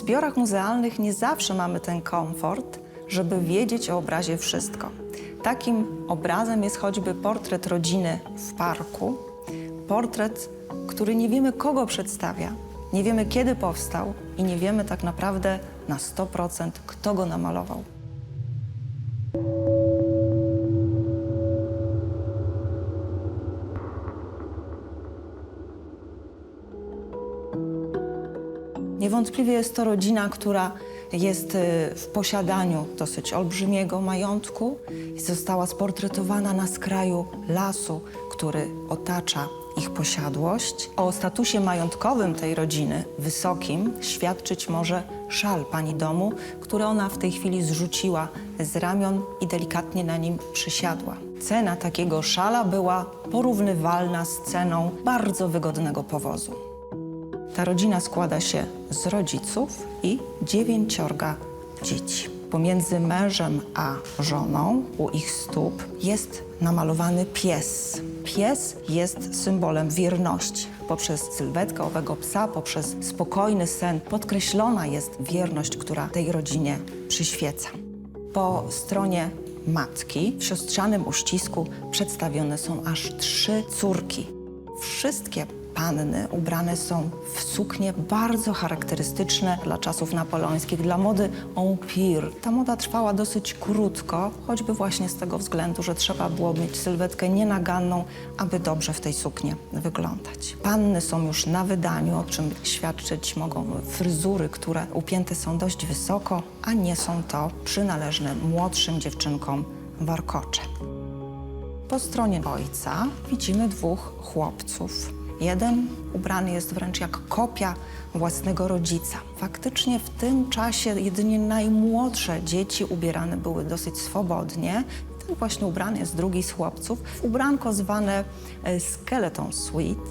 Zbiorach muzealnych nie zawsze mamy ten komfort, żeby wiedzieć o obrazie wszystko. Takim obrazem jest choćby portret rodziny w parku. Portret, który nie wiemy kogo przedstawia, nie wiemy kiedy powstał i nie wiemy tak naprawdę na 100% kto go namalował. Niewątpliwie jest to rodzina, która jest y, w posiadaniu dosyć olbrzymiego majątku i została sportretowana na skraju lasu, który otacza ich posiadłość. O statusie majątkowym tej rodziny, wysokim, świadczyć może szal pani domu, który ona w tej chwili zrzuciła z ramion i delikatnie na nim przysiadła. Cena takiego szala była porównywalna z ceną bardzo wygodnego powozu. Ta rodzina składa się z rodziców i dziewięciorga dzieci. Pomiędzy mężem a żoną, u ich stóp, jest namalowany pies. Pies jest symbolem wierności. Poprzez sylwetkę owego psa, poprzez spokojny sen podkreślona jest wierność, która tej rodzinie przyświeca. Po stronie matki w siostrzanym uścisku przedstawione są aż trzy córki. Wszystkie panny ubrane są w suknie bardzo charakterystyczne dla czasów napoleońskich, dla mody empire. Ta moda trwała dosyć krótko, choćby właśnie z tego względu, że trzeba było mieć sylwetkę nienaganną, aby dobrze w tej suknie wyglądać. Panny są już na wydaniu, o czym świadczyć mogą fryzury, które upięte są dość wysoko, a nie są to przynależne młodszym dziewczynkom warkocze. Po stronie ojca widzimy dwóch chłopców. Jeden ubrany jest wręcz jak kopia własnego rodzica. Faktycznie w tym czasie jedynie najmłodsze dzieci ubierane były dosyć swobodnie. Ten właśnie ubrany jest drugi z chłopców, ubranko zwane e, skeleton suite.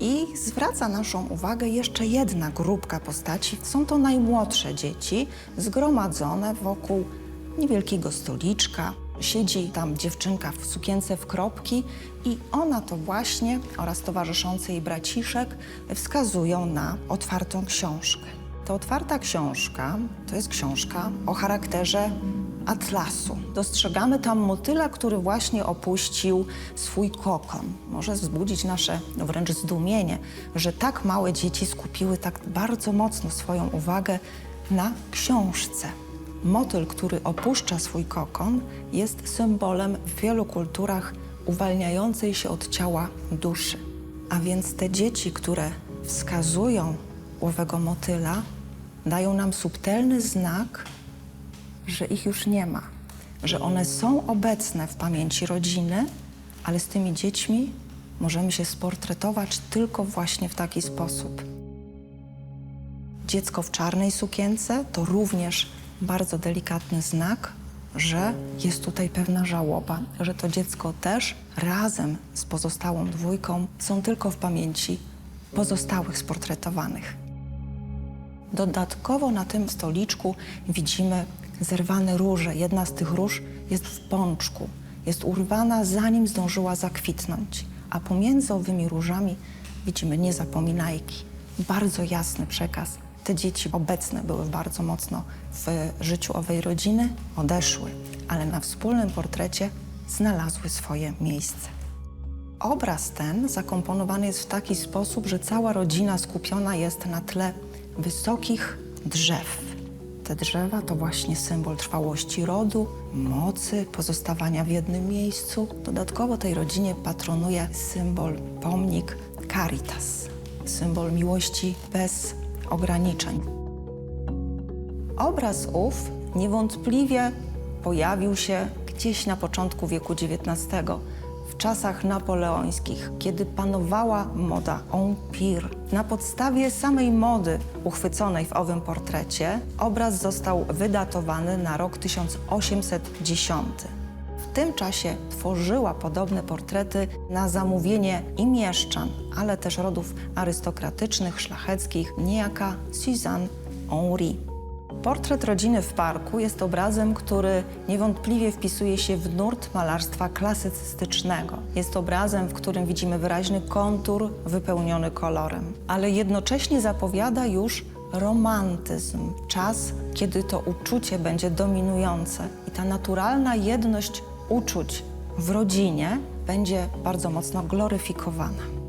I zwraca naszą uwagę jeszcze jedna grupka postaci. Są to najmłodsze dzieci zgromadzone wokół niewielkiego stoliczka. Siedzi tam dziewczynka w sukience w kropki i ona to właśnie oraz towarzyszący jej braciszek wskazują na otwartą książkę. Ta otwarta książka to jest książka o charakterze atlasu. Dostrzegamy tam motyla, który właśnie opuścił swój kokon. Może wzbudzić nasze wręcz zdumienie, że tak małe dzieci skupiły tak bardzo mocno swoją uwagę na książce. Motyl, który opuszcza swój kokon, jest symbolem w wielu kulturach uwalniającej się od ciała duszy. A więc te dzieci, które wskazują owego motyla, dają nam subtelny znak, że ich już nie ma, że one są obecne w pamięci rodziny, ale z tymi dziećmi możemy się sportretować tylko właśnie w taki sposób. Dziecko w czarnej sukience to również bardzo delikatny znak, że jest tutaj pewna żałoba, że to dziecko też razem z pozostałą dwójką są tylko w pamięci pozostałych sportretowanych. Dodatkowo na tym stoliczku widzimy zerwane róże. Jedna z tych róż jest w pączku. Jest urwana zanim zdążyła zakwitnąć. A pomiędzy owymi różami widzimy niezapominajki. Bardzo jasny przekaz. Te dzieci obecne były bardzo mocno w życiu owej rodziny, odeszły, ale na wspólnym portrecie znalazły swoje miejsce. Obraz ten zakomponowany jest w taki sposób, że cała rodzina skupiona jest na tle wysokich drzew. Te drzewa to właśnie symbol trwałości rodu, mocy, pozostawania w jednym miejscu. Dodatkowo tej rodzinie patronuje symbol, pomnik Caritas, symbol miłości bez ograniczeń. Obraz ów niewątpliwie pojawił się gdzieś na początku wieku XIX, w czasach napoleońskich, kiedy panowała moda empire. Na podstawie samej mody uchwyconej w owym portrecie obraz został wydatowany na rok 1810. Tym czasie tworzyła podobne portrety na zamówienie i mieszczan, ale też rodów arystokratycznych, szlacheckich, niejaka Suzanne Henri. Portret rodziny w parku jest obrazem, który niewątpliwie wpisuje się w nurt malarstwa klasycystycznego. Jest obrazem, w którym widzimy wyraźny kontur wypełniony kolorem, ale jednocześnie zapowiada już romantyzm, czas, kiedy to uczucie będzie dominujące i ta naturalna jedność uczuć w rodzinie będzie bardzo mocno gloryfikowana.